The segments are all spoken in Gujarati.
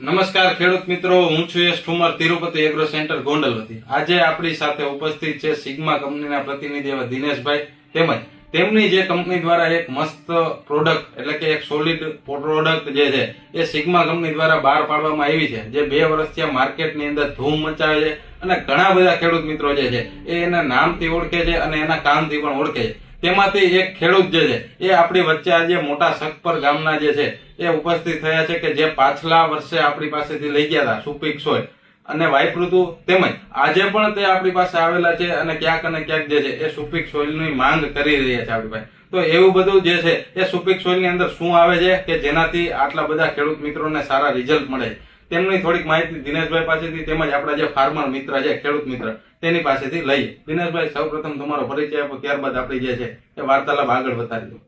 નમસ્કાર ખેડૂત મિત્રો, હું છું યશ ઠુમર, તિરુપતિ એગ્રો સેન્ટર ગોંડલથી આજે આપણી સાથે ઉપસ્થિત છે સિગ્મા કંપનીના પ્રતિનિધિ એવા દિનેશભાઈ તેમજ તેમની જે કંપની દ્વારા એક મસ્ત પ્રોડક્ટ એટલે કે એક સોલિડ પ્રોડક્ટ જે છે, એ સિગ્મા કંપની દ્વારા બહાર પાડવામાં આવી છે. જે બે વર્ષથી આ માર્કેટની અંદર ધૂમ મચાવે છે અને ઘણા બધા ખેડૂત મિત્રો જે છે, એ એના નામથી ઓળખે છે અને એના કામથી પણ ઓળખે છે. તેમાંથી એક ખેડૂત જે છે, એ આપણી વચ્ચે આજે મોટા સખપર ગામના જે છે, એ ઉપસ્થિત થયા છે કે જે પાછલા વર્ષે આપણી પાસેથી લઈ ગયા હતા, સુપીક સોય. અને વાઇપ્રુ ઋતુ તેમજ આજે પણ તે આપણી પાસે આવેલા છે અને ક્યાંક અને ક્યાંક જે છે, એ સુપીક સોઇલની માંગ કરી રહ્યા છે આપણી પાસે. તો એવું બધું જે છે, એ સુપીક સોઇલની અંદર શું આવે છે કે જેનાથી આટલા બધા ખેડૂત મિત્રોને સારા રિઝલ્ટ મળે છે. તેમની થોડીક માહિતી દિનેશભાઈ પાસેથી તેમજ આપણા જે ફાર્મર મિત્ર છે, ખેડૂત મિત્ર, તેની પાસેથી લઈએ. દિનેશભાઈ, સૌપ્રથમ તમારો પરિચય આપો, ત્યારબાદ આપણી જે છે, એ વાર્તાલાપ આગળ વધારીએ.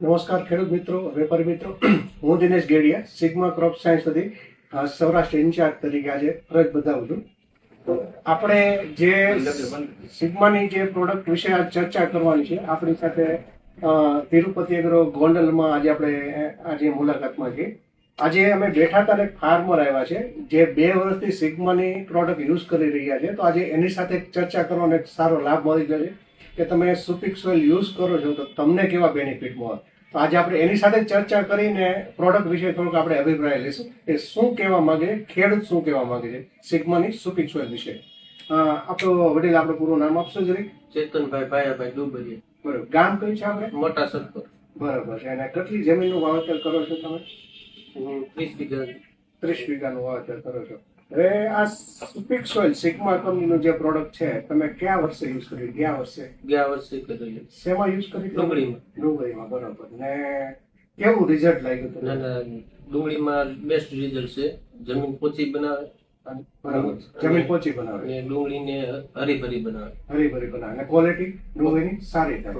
નમસ્કાર, ખેડૂત મિત્રો, વેપારી મિત્રો. હું Dinesh Gediya, Sigma Crop Science વતી સૌરાષ્ટ્ર ઇન્ચાર્જ તરીકે આજે ફરજ બતાવું છું. આપણે જે સિગ્માની જે પ્રોડક્ટ વિશે ચર્ચા કરવાની છે, આપણી સાથે તિરુપતિ એગ્રો ગોંડલમાં આજે આપણે, આજે મુલાકાતમાં છીએ. આજે અમે બેઠા હતા એક ફાર્મર આવ્યા છે જે બે વર્ષથી સિગ્માની પ્રોડક્ટ યુઝ કરી રહ્યા છે. તો આજે એની સાથે ચર્ચા કરવાનો એક સારો લાભ મળી ગયો છે કે તમે સુપિક સોઇલ યુઝ કરો છો તો તમને કેવા બેનિફિટ મળે? તો આજે આપણે એની સાથે ચર્ચા કરીને પ્રોડક્ટ વિશે થોડુંક આપણે અભિપ્રાય લઈશું કે શું કહેવા માંગે ખેડૂત શું કહેવા માંગે છે સિગ્માની સુપિક સોઇલ વિશે. આપણો વડીલ આપણે પૂરું નામ આપશો જરી ચેતનભાઈ ભાઈ ડુબરિયા. બરોબર. ગામ કયું છે આપણે? મોટા સત્તર બરાબર છે. અને કેટલી જમીનનું વાવેતર કરો છો તમે? ત્રીસ વીઘા. ત્રીસ વીઘાનું વાવેતર કરો છો. હવે આ સુપીક સોઇલ સિગ્મા કંપનીનું જે પ્રોડક્ટ છે તમે કયા વર્ષે યુઝ કર્યું? ગયા વર્ષે? ગયા વર્ષે કરેલી શેમાં યુઝ કરી? ડુંગળીમાં. ડુંગળીમાં બરોબર. ને કેવું રિઝલ્ટ લાગ્યું તમને? ના ના ડુંગળીમાં બેસ્ટ રિઝલ્ટ છે. જમીન પોચી બનાવે. બરાબર. જમીન પોચી બનાવે. અને ડુંગળીને હરીભરી બનાવે. હરીભરી બનાવે. અને ક્વોલિટી ડુંગળીની સારી થાય.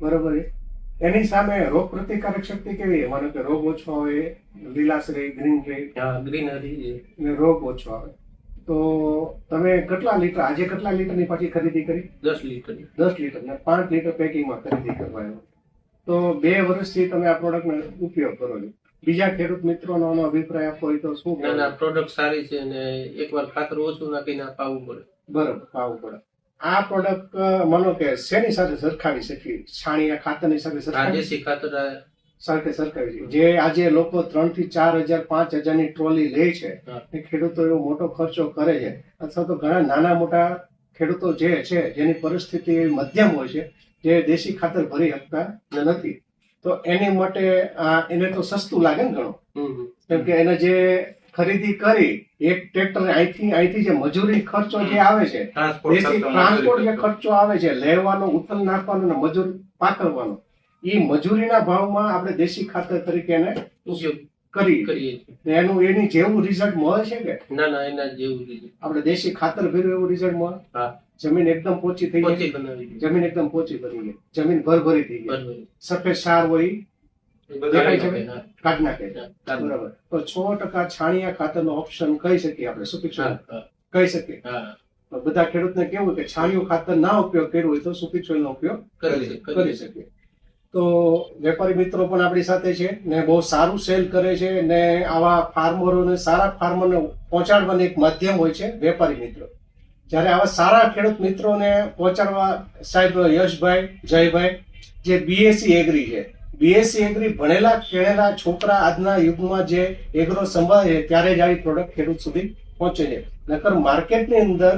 બરોબર છે? એની સામે રોગ પ્રતિકારક શક્તિ કેવી? માનો કે રોગ ઓછો આવે લીલાશ રે ગ્રીન રે. હા ગ્રીનરી અને રોગ ઓછો આવે. તો તમે કેટલા લીટર આજે કેટલા લીટરની પાછી ખરીદી કરી? દસ લીટર. દસ લીટર ને પાંચ લીટર પેકિંગમાં ખરીદી કરવા આવ્યો તો બે વર્ષથી તમે આ પ્રોડક્ટનો ઉપયોગ કરો છો. બીજા ખેડૂત મિત્રોનો અભિપ્રાય આપવો હોય તો શું ના પ્રોડક્ટ સારી છે અને એકવાર ખાતર ઓછું નાખીને પાવું પડે. બરોબર પાવું પડે. આ પ્રોડક્ટ માનો કે શેની સાથે સરખાવી શકીએ? છાણિયા ખાતરની સાથે સરખાવી ખાતર સાથે સરખાવી જે આજે લોકો ત્રણથી ચાર હજાર પાંચ હજારની ટ્રોલી લે છે એ ખેડૂતો એવો મોટો ખર્ચો કરે છે. અથવા તો ઘણા નાના મોટા ખેડૂતો જે છે જેની પરિસ્થિતિ મધ્યમ હોય છે જે દેશી ખાતર ભરી શકતા નથી. તો એની માટે આ એને તો સસ્તું લાગે ને ઘણું. કેમ કે એને જે ખરીદી કરી એક ટ્રેક્ટર અહીંથી અહીંથી જે મજૂરી ખર્ચો જે આવે છે ટ્રાન્સપોર્ટ દેશી ટ્રાન્સપોર્ટ જે ખર્ચો. આવે છે લેવાનો ઉથલ નાખવાનો અને મજૂર પાકવવાનો એ મજૂરીના ભાવમાં આપણે દેશી ખાતર તરીકે એને ઉપયોગ કરી કરીએ એનું એની જેવું રિઝલ્ટ મળે છે કે? ના ના એના જેવું રિઝલ્ટ આપણે દેશી ખાતર ભર્યું એવું રિઝલ્ટ મળે? હા. જમીન એકદમ પોચી થઈ ગઈ. જમીન એકદમ પોચી કરી ગઈ. જમીન ભરભરી થઈ ગઈ. સફેદ સાર હોય કાઢ નાખે બરાબર. તો છ ટકા છાણિયા ખાતરનો ઓપ્શન કહી શકીએ આપણે સુપિક હા, હા, કહી શકીએ. બધા ખેડૂતને કેવું કે છાણિયું ખાતર ના ઉપયોગ કર્યો હોય તો સુપિક નો ઉપયોગ કરી કરી શકે, કરી શકીએ. તો વેપારી મિત્રો પણ આપણી સાથે છે ને બહુ સારું સેલ કરે છે ને આવા ફાર્મરોને સારા ફાર્મરને પહોંચાડવાનું એક માધ્યમ હોય છે વેપારી મિત્રો. જ્યારે આવા સારા ખેડૂત મિત્રોને પહોંચાડવા સાહેબ યશભાઈ જયભાઈ જે બીએસસી એગ્રી છે બીએસસી એગ્રી ભણેલા ગણેલા છોકરા આજના યુગમાં જે એગ્રો સંભાળે ત્યારે જ આવી પ્રોડક્ટ ખેડૂત સુધી પહોંચે છે. નકર માર્કેટની અંદર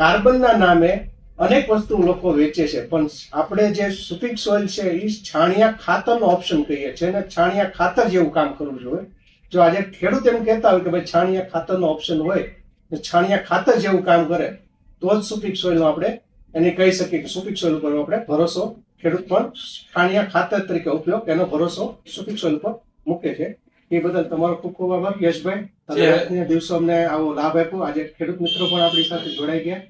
કાર્બનના નામે અનેક વસ્તુ લોકો વેચે છે. પણ આપણે જે સુપિક સોઇલ છે એ છાણિયા ખાતરનો ઓપ્શન કહીએ છીએ અને છાણિયા ખાતર જેવું કામ કરવું જોઈએ. જો આજે ખેડૂત એમ કહેતા હોય કે ભાઈ છાણિયા ખાતરનો ઓપ્શન હોય છાણિયા ખાતર જેવું કામ કરે, તો જ સુપિક સોઇલનો આપણે એને કહી શકીએ કે સુપિક સોઇલ ઉપર આપણે ભરોસો ખેડૂત પણ ખાણિયા ખાતર તરીકે ઉપયોગ એનો ભરોસો સુપિક સોઇલ ઉપર મૂકે છે. એ બદલ તમારો ખૂબ ખૂબ આભાર. યશભાઈ તમે આજના દિવસો અમને આવો લાભ આપ્યો. આજે ખેડૂત મિત્રો પણ આપણી સાથે જોડાઈ ગયા.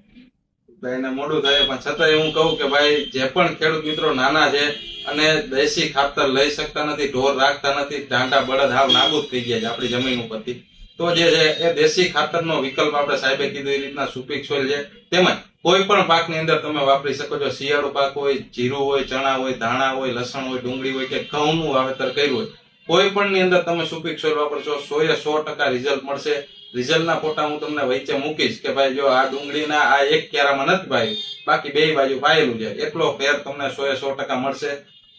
એને મોડું થાય પણ છતાંય હું કહું કે ભાઈ જે પણ ખેડૂત મિત્રો નાના છે અને દેશી ખાતર લઈ શકતા નથી ઢોર રાખતા નથી ઢાંટા બળદ હાવ નાબૂદ થઈ ગયા છે આપણી જમીન ઉપરથી. તો જે છે, એ દેશી ખાતરનો વિકલ્પ આપણે સાહેબે કીધું, એ રીતના સુપીક સોઇલ છે. તેમજ કોઈ પણ પાકની અંદર તમે વાપરી શકો છો. શિયાળો પાક હોય, જીરું હોય, ચણા હોય, ધાણા હોય, લસણ હોય, ડુંગળી હોય કે ઘઉંનું વાવેતર કર્યું હોય, કોઈ પણ ની અંદર તમે સુપીક સોઇલ વાપરશો સો એ સો ટકા રિઝલ્ટ મળશે. રિઝલ્ટના ફોટા હું તમને વચ્ચે મૂકીશ કે ભાઈ જો આ ડુંગળીના આ એક ક્યારામાં નથી પાયું બાકી બે બાજુ પાયેલું છે. એટલો ફેર તમને સો એ સો ટકા મળશે.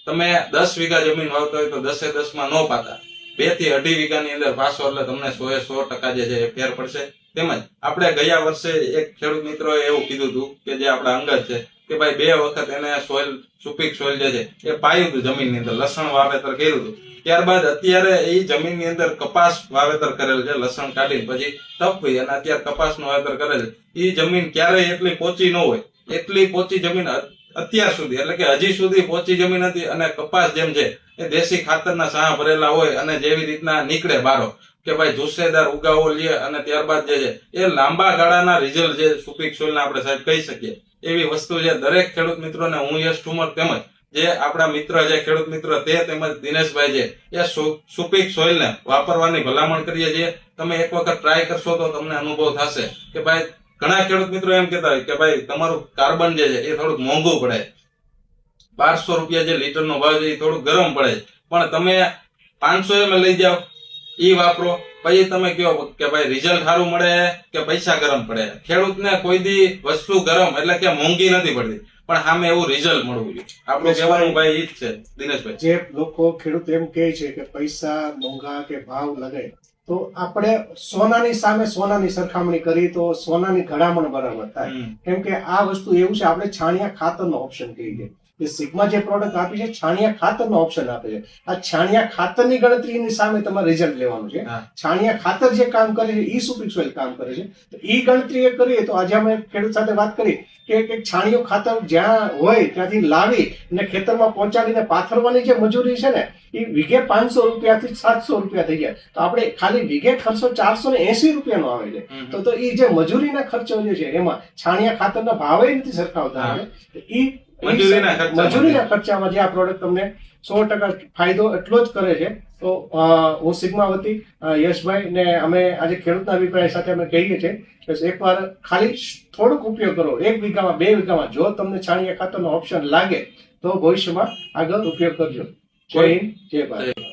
તમે દસ વીઘા જમીન વાવતા હોય તો દસે દસમાં ન પાતા. બેથી અઢી વીઘાની અંદર પાસો એટલે તમને સો એ સો ટકા જે છે એ ફેર પડશે. તેમજ આપણે ગયા વર્ષે એક ખેડૂત મિત્રોએ એવું કીધું હતું કે જે આપણા અંગત છે, કે ભાઈ બે વખત એને સોઇલ સુપીક સોઇલ જે છે એ પાયું હતું જમીનની અંદર, લસણ વાવેતર કર્યું હતું ત્યારબાદ અત્યારે એ જમીનની અંદર કપાસ વાવેતર કરેલ છે, લસણ કાઢીને પછી તપવી અને અત્યારે કપાસનું વાવેતર કરેલ છે. એ જમીન ક્યારેય એટલી પોચી ન હોય. એટલી પોચી જમીન અત્યાર સુધી, એટલે કે હજી સુધી પોચી જમીન હતી અને કપાસ જેમ છે, એ દેશી ખાતરના સાહ ભરેલા હોય અને જેવી રીતના નીકળે બારો, કે ભાઈ જુસ્સેદાર ઉગાવો લે અને ત્યારબાદ જે છે, એ લાંબા ગાળાના રિઝલ્ટ જે સુપીક સોઇલના આપણે સાહેબ કહી શકીએ. એવી વસ્તુ છે, દરેક ખેડૂત મિત્રોને હું યશ ઠુમર તેમજ જે આપણા મિત્ર જે ખેડૂત મિત્ર તે તેમજ દિનેશભાઈ છે, એ સુપીક સોઇલને વાપરવાની ભલામણ કરીએ છીએ. તમે એક વખત ટ્રાય કરશો તો તમને અનુભવ થશે કે ભાઈ ઘણા ખેડૂત મિત્રો એમ કહેતા હોય કે ભાઈ તમારું કાર્બન જે છે એ થોડુંક મોંઘું પડે. બારસો રૂપિયા જે લીટરનો ભાવ છે એ થોડુંક ગરમ પડે. પણ તમે પાંચસો એમ લઈ જાઓ એ વાપરો. પછી તમે કહો કે ભાઈ રિઝલ્ટ સારું મળે કે પૈસા ગરમ પડે. ખેડૂતને કોઈ દી વસ્તુ ગરમ એટલે કે મોંઘી નથી પડતી. પણ સામે એવું રિઝલ્ટ મળવું જોઈએ. આપણું કહેવાનું ભાઈ એ જ છે. દિનેશભાઈ. જે લોકો ખેડૂત એમ કહે છે કે પૈસા મોંઘા કે ભાવ લગે તો આપણે સોનાની સામે સોનાની સરખામણી કરી તો સોનાની ઘડામણ બરાબર થાય. કેમ કે આ વસ્તુ એવું છે આપણે છાણિયા ખાતરનો ઓપ્શન કહીએ જે સિગ્મા જે પ્રોડક્ટ આપી છે છાણિયા ખાતરનો ઓપ્શન આપે છે. આ છાણિયા ખાતરની ગણતરીની સામે તમારે રિઝલ્ટ લેવાનું છે. છાણિયા ખાતર જે કામ કરે છે ઈ સુપિક સોઇલ કામ કરે છે. તો ઈ ગણતરી એ કરીએ તો આજે અમે ખેડૂત સાથે વાત કરી કે એક છાણિયું ખાતર જ્યાં હોય ત્યાંથી લાવી અને ખેતરમાં પહોંચાડીને પાથરવાની જે મજૂરી છે ને એ વીઘે પાંચસો રૂપિયાથી સાતસો રૂપિયા થઈ જાય. તો આપણે ખાલી વીઘે ખર્ચો ચારસો ને એસી રૂપિયાનો આવે છે. તો તો એ જે મજૂરીના ખર્ચો જે છે એમાં છાણિયા ખાતરના ભાવે નથી સરખાવતા. હા. આવે. મજૂરીના ખર્ચામાં. જે આ પ્રોડક્ટ તમને સો ટકા ફાયદો એટલો જ કરે છે. તો હું સિગ્મા વતી યશભાઈ ને અમે આજે ખેડૂતના અભિપ્રાય સાથે અમે કહીએ છીએ કે એકવાર ખાલી થોડુંક ઉપયોગ કરો. એક વીઘામાં બે વીઘામાં. જો તમને છાણિયા ખાતરનો ઓપ્શન લાગે તો ભવિષ્યમાં આગળ ઉપયોગ કરજો. જય હિન્દ જય ભારત.